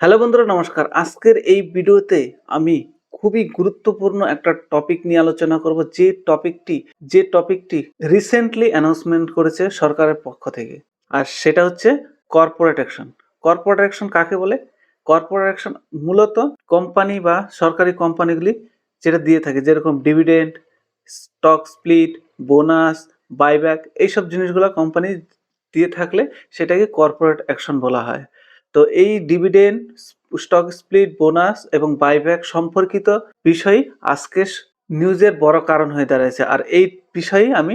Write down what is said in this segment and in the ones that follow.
Hello বন্ধুরা, নমস্কার। আজকের এই ভিডিওতে আমি খুবই গুরুত্বপূর্ণ একটা টপিক নিয়ে আলোচনা করব। যে টপিকটি যে টপিকটি রিসেন্টলি অ্যানাউন্সমেন্ট করেছে সরকারের পক্ষ থেকে। আর সেটা হচ্ছে কর্পোরেট অ্যাকশন কর্পোরেট অ্যাকশন কাকে বলে? কর্পোরেট অ্যাকশন মূলত কোম্পানি বা সরকারি কোম্পানিগুলি যেটা দিয়ে থাকে, যেরকম dividend stock split bonus buyback এইসব জিনিসগুলো কোম্পানি দিয়ে থাকলে সেটাকে কর্পোরেট অ্যাকশন বলা হয়। তো এই ডিভিডেন্ড স্টক স্প্লিট বোনাস এবং বাইব্যাক সম্পর্কিত বিষয় আজকে নিউজের বড় কারণ হয়ে দাঁড়িয়েছে আর এই বিষয়ে আমি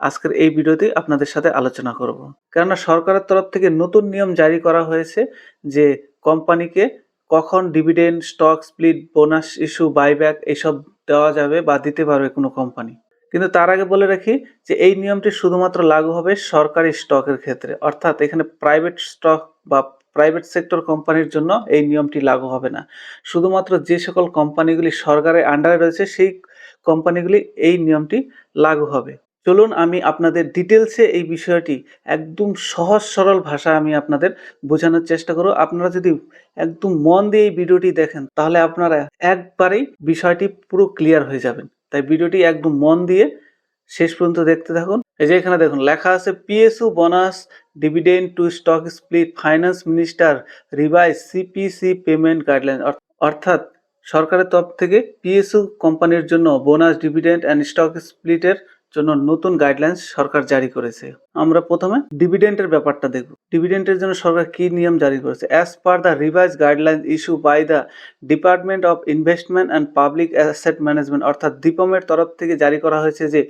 আজকের এই ভিডিওতে আপনাদের সাথে আলোচনা করব। কেননা সরকারের তরফ থেকে নতুন নিয়ম জারি করা হয়েছে যে কোম্পানিকে কখন dividend stock split bonus issue buyback এইসব দেওয়া যাবে বা দিতে পারবে কোনো কোম্পানি। কিন্তু তার আগে বলে রাখি যে এই নিয়মটি শুধুমাত্র লাগু হবে সরকারি স্টকের ক্ষেত্রে। অর্থাৎ এখানে প্রাইভেট স্টক বা প্রাইভেট সেক্টর কোম্পানির জন্য এই নিয়মটি লাগু হবে না। শুধুমাত্র যে সকল কোম্পানিগুলি সরকারের আন্ডারে রয়েছে, সেই কোম্পানিগুলি এই নিয়মটি লাগু হবে। চলুন আমি আপনাদের ডিটেলসে এই বিষয়টি একদম সহজ সরল ভাষা আমি আপনাদের বোঝানোর চেষ্টা করব। আপনারা যদি একদম মন দিয়ে এই ভিডিওটি দেখেন, তাহলে আপনারা একবারেই বিষয়টি পুরো ক্লিয়ার হয়ে যাবেন। তাই ভিডিওটি একদম মন দিয়ে শেষ পর্যন্ত দেখতে থাকুন। এই যে এখানে দেখুন, লেখা আছে, PSU, bonus, dividend to stock split, finance minister, revise CPC payment guideline. অর্থাৎ সরকারের তরফ থেকে পিএসইউ কোম্পানির জন্য বোনাস, ডিভিডেন্ড অ্যান্ড স্টক স্প্লিটের জন্য নতুন গাইডলাইন্স সরকার জারি করেছে। আমরা প্রথমে ডিভিডেন্টের ব্যাপারটা দেখব। ডিভিডেন্টের জন্য সরকার কি নিয়ম জারি করেছে? As per the revise guideline issue by the department of investment and public asset management অর্থাৎ ডিপমের তরফ থেকে জারি করা হয়েছে যে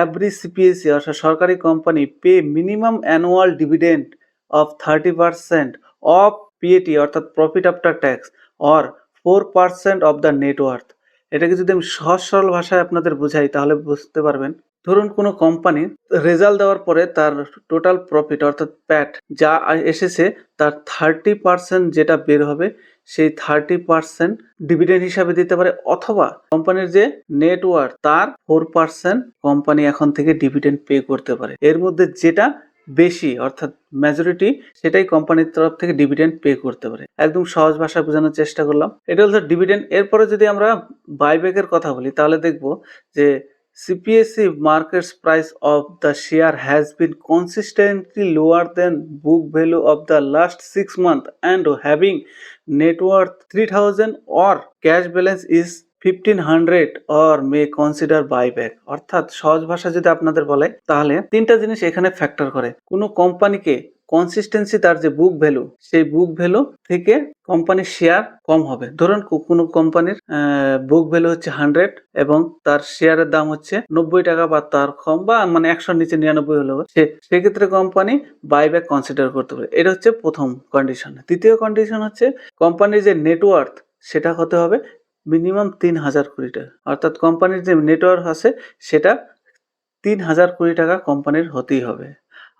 এভরি সিপিএসি অর্থাৎ সরকারি company pay minimum annual dividend of thirty percent of PAT অর্থাৎ profit after tax or four percent of the net worth এটাকে যদি আমি সহজ সরল ভাষায় আপনাদের বোঝাই, তাহলে বুঝতে পারবেন। ধরুন কোনো কোম্পানি রেজাল্ট দেওয়ার পরে তার টোটাল প্রফিট অর্থাৎ প্যাট যা এসেছে, তার থার্টি পার্সেন্ট যেটা বের হবে সেই থার্টি পার্সেন্ট ডিভিডেন্ড হিসাবে দিতে পারে অথবা কোম্পানির যে নেটওয়ার্ক তার ফোর পার্সেন্ট কোম্পানি এখন থেকে ডিভিডেন্ড পে করতে পারে। এর মধ্যে যেটা বেশি, অর্থাৎ মেজরিটি সেটাই কোম্পানির তরফ থেকে ডিভিডেন্ড পে করতে পারে। একদম সহজ ভাষায় বোঝানোর চেষ্টা করলাম। এটা হচ্ছে ডিভিডেন্ড এরপরে যদি আমরা বাইব্যাকের কথা বলি, তাহলে দেখব যে CPSE market's price of the share has been consistently lower than book value of the last six months and having net worth 3000 or cash balance is 1500 or may consider buyback অর্থাৎ সহজ ভাষা যদি আপনাদের বলে তাহলে তিনটা জিনিস এখানে ফ্যাক্টর করে কোনো কোম্পানিকে কনসিস্টেন্সি তার যে বুক ভ্যালু সেই বুক ভ্যালু থেকে কোম্পানির শেয়ার কম হবে। ধরুন কোনো কোম্পানির বুক ভ্যালু হচ্ছে হান্ড্রেড এবং তার শেয়ারের দাম হচ্ছে নব্বই টাকা বা তার কম বা মানে একশোর নিচে নিরানব্বই হলেও সে, সেক্ষেত্রে কোম্পানি বাইব্যাক কনসিডার করতে পারে। এটা হচ্ছে প্রথম কন্ডিশন দ্বিতীয় কন্ডিশন হচ্ছে কোম্পানির যে নেটওয়ার্থ সেটা হতে হবে? মিনিমাম তিন হাজার কোটি টাকা। অর্থাৎ কোম্পানির যে নেটওয়ার্ক আছে, সেটা তিন হাজার কোটি টাকা কোম্পানির হতেই হবে।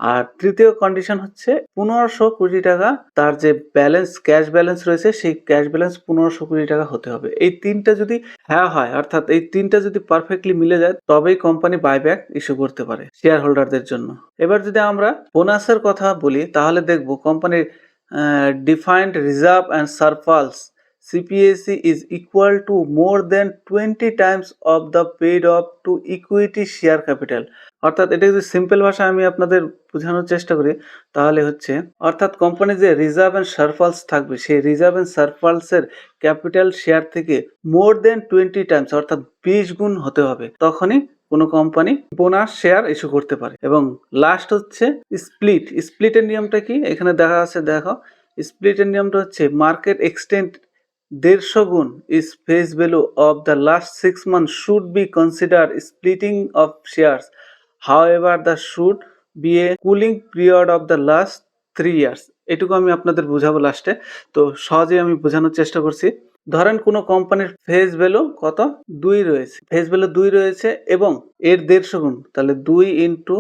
আর তৃতীয় কন্ডিশন হচ্ছে পনেরোশো কোটি টাকা, তার যে ব্যালেন্স ক্যাশ ব্যালেন্স রয়েছে, সেই ক্যাশ ব্যালেন্স পনেরোশো কোটি টাকা হতে হবে। এই তিনটা যদি হ্যাঁ হয়, অর্থাৎ এই তিনটা যদি পারফেক্টলি মিলে যায়, তবেই কোম্পানি বাইব্যাক ইস্যু করতে পারে শেয়ার হোল্ডারদের জন্য। এবার যদি আমরা বোনাসের কথা বলি, তাহলে দেখব কোম্পানির defined reserve and surplus CPSE is equal to more than 20 times of the paid up to equity share capital. অর্থাৎ এটা যদি সিম্পল ভাষায় আমি আপনাদের বোঝানোর চেষ্টা করি, তাহলে হচ্ছে, অর্থাৎ কোম্পানির যে রিজার্ভ অ্যান্ড সারফালস থাকবে, সেই রিজার্ভ অ্যান্ড সারফালসের ক্যাপিটাল শেয়ার থেকে মোর দেন টোয়েন্টি টাইমস অর্থাৎ বিশ গুণ হতে হবে। তখনই কোনো কোম্পানি বোনাস শেয়ার ইস্যু করতে পারে। এবং লাস্ট হচ্ছে স্প্লিট স্প্লিটের নিয়মটা কি? এখানে দেখা আছে, দেখো স্প্লিটের নিয়মটা হচ্ছে মার্কেট এক্সটেন্ট দেড়শো গুণ is face value of the last six months should be considered splitting of shares. However, the should be a cooling period of the last three years. এটুকু আমি আপনাদের বোঝাবো লাস্টে তো সহজেই আমি বোঝানোর চেষ্টা করছি। ধরেন কোনো কোম্পানির ফেস ভ্যালু কত? দুই রয়েছে। ফেস ভ্যালু দুই রয়েছে এবং এর দেড়শো গুণ তাহলে দুই ইন্টু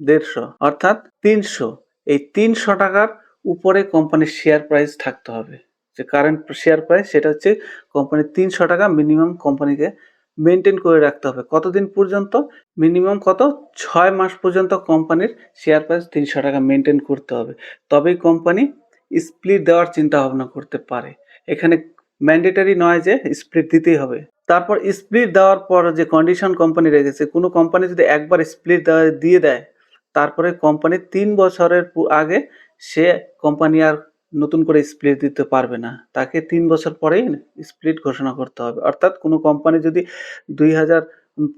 দেড়শো অর্থাৎ তিনশো। এই তিনশো টাকার উপরে কোম্পানির শেয়ার প্রাইস থাকতে হবে। যে কারেন্ট শেয়ার প্রাইস সেটা হচ্ছে কোম্পানির তিনশো টাকা মিনিমাম কোম্পানিকে মেনটেন করে রাখতে হবে। কতদিন পর্যন্ত? মিনিমাম কত? ছয় মাস পর্যন্ত কোম্পানির শেয়ার প্রাইস তিনশো টাকা মেনটেন করতে হবে। তবেই কোম্পানি স্প্লিট দেওয়ার চিন্তা ভাবনা করতে পারে। এখানে ম্যান্ডেটারি নয় যে স্প্লিট দিতেই হবে। তারপর স্প্লিট দেওয়ার পর যে কন্ডিশন কোম্পানি রেখেছে, কোনো কোম্পানি যদি একবার স্প্লিট দিয়ে দেয়, তারপরে কোম্পানি তিন বছরের আগে সে কোম্পানি আর নতুন করে স্প্লিট দিতে পারবে না। তাকে তিন বছর পরেই স্প্লিট ঘোষণা করতে হবে। অর্থাৎ কোনো কোম্পানি যদি দুই হাজার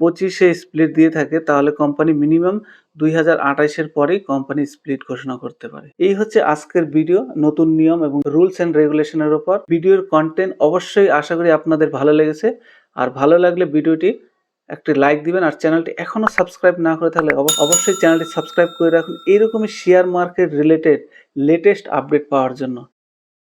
পঁচিশে স্প্লিট দিয়ে থাকে, তাহলে কোম্পানি মিনিমাম দুই হাজার আঠাইশের পরেই কোম্পানি স্প্লিট ঘোষণা করতে পারে। এই হচ্ছে আজকের ভিডিও নতুন নিয়ম এবং রুলস অ্যান্ড রেগুলেশনের ওপর ভিডিওর কন্টেন্ট অবশ্যই আশা করি আপনাদের ভালো লেগেছে। আর ভালো লাগলে ভিডিওটি একটি লাইক দিবেন আর চ্যানেলটি এখনও সাবস্ক্রাইব না করে থাকলে অব- অবশ্যই চ্যানেলটি সাবস্ক্রাইব করে রাখুন। এরকমই share market related latest update পাওয়ার জন্য।